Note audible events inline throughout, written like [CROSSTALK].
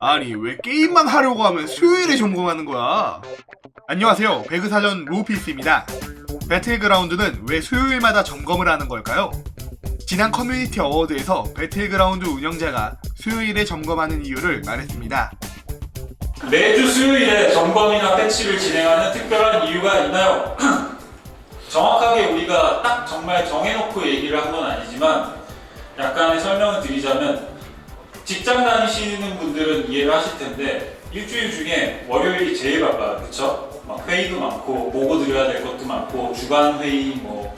아니 왜 게임만 하려고 하면 수요일에 점검하는 거야? 안녕하세요 배그사전 루피스입니다 배틀그라운드는 왜 수요일마다 점검을 하는 걸까요? 지난 커뮤니티 어워드에서 배틀그라운드 운영자가 수요일에 점검하는 이유를 말했습니다 매주 수요일에 점검이나 패치를 진행하는 특별한 이유가 있나요? [CLEARS THROAT] 정확하게 우리가 딱 정말 정해놓고 얘기를 한 건 아니지만 약간의 설명을 드리자면 직장 다니시는 분들은 이해를 하실 텐데 일주일 중에 월요일이 제일 바빠요 그쵸? 막 회의도 많고 보고 드려야 될 것도 많고 주간 회의 뭐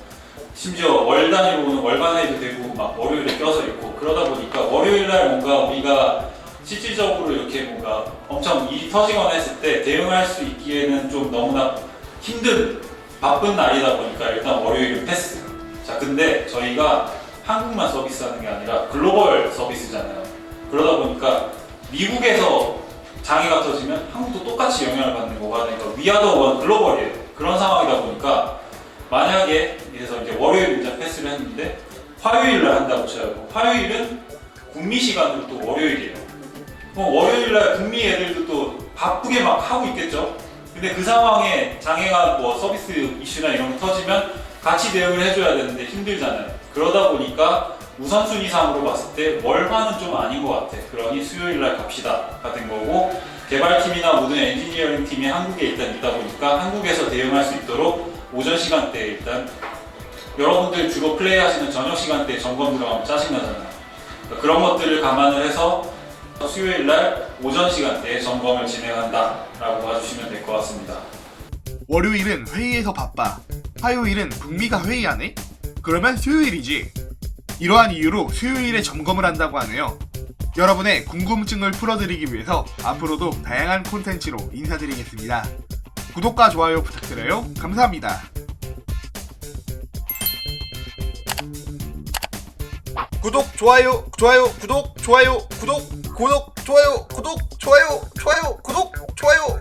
심지어 월 단위로는 월간 회의도 되고 막 월요일에 껴서 있고 그러다 보니까 월요일 날 뭔가 우리가 실질적으로 이렇게 뭔가 엄청 일이 터지거나 했을 때 대응할 수 있기에는 좀 너무나 힘든 바쁜 날이다 보니까 일단 월요일은 패스. 자, 근데 저희가 한국만 서비스하는 게 아니라 글로벌 서비스잖아요. 그러다 보니까 미국에서 장애가 터지면 한국도 똑같이 영향을 받는 거가 되니까 위아더 원 글로벌이에요. 그런 상황이다 보니까 만약에 그래서 이제 월요일 이제 패스를 했는데 화요일날 한다고 쳐요. 화요일은 국미 시간으로 또 월요일이에요. 그럼 월요일날 국미 애들도 또 바쁘게 막 하고 있겠죠. 근데 그 상황에 장애가 뭐 서비스 이슈나 이런 게 터지면 같이 대응을 해줘야 되는데 힘들잖아요. 그러다 보니까 우선순위상으로 봤을 때 월화는 좀 아닌 것 같아. 그러니 수요일 날 갑시다가 된 거고 개발팀이나 모든 엔지니어링 팀이 한국에 일단 있다 보니까 한국에서 대응할 수 있도록 오전 시간대에 일단 여러분들 주로 플레이하시는 저녁 시간대에 점검 들어가면 짜증나잖아요. 그러니까 그런 것들을 감안을 해서 수요일 날 오전 시간대에 점검을 진행한다라고 봐주시면 될 것 같습니다. 월요일은 회의에서 바빠 화요일은 북미가 회의하네? 그러면 수요일이지 이러한 이유로 수요일에 점검을 한다고 하네요. 여러분의 궁금증을 풀어드리기 위해서 앞으로도 다양한 콘텐츠로 인사드리겠습니다. 구독과 좋아요 부탁드려요. 감사합니다. 구독 좋아요 좋아요 구독 좋아요 구독 구독 좋아요 구독 좋아요 좋아요 구독 좋아요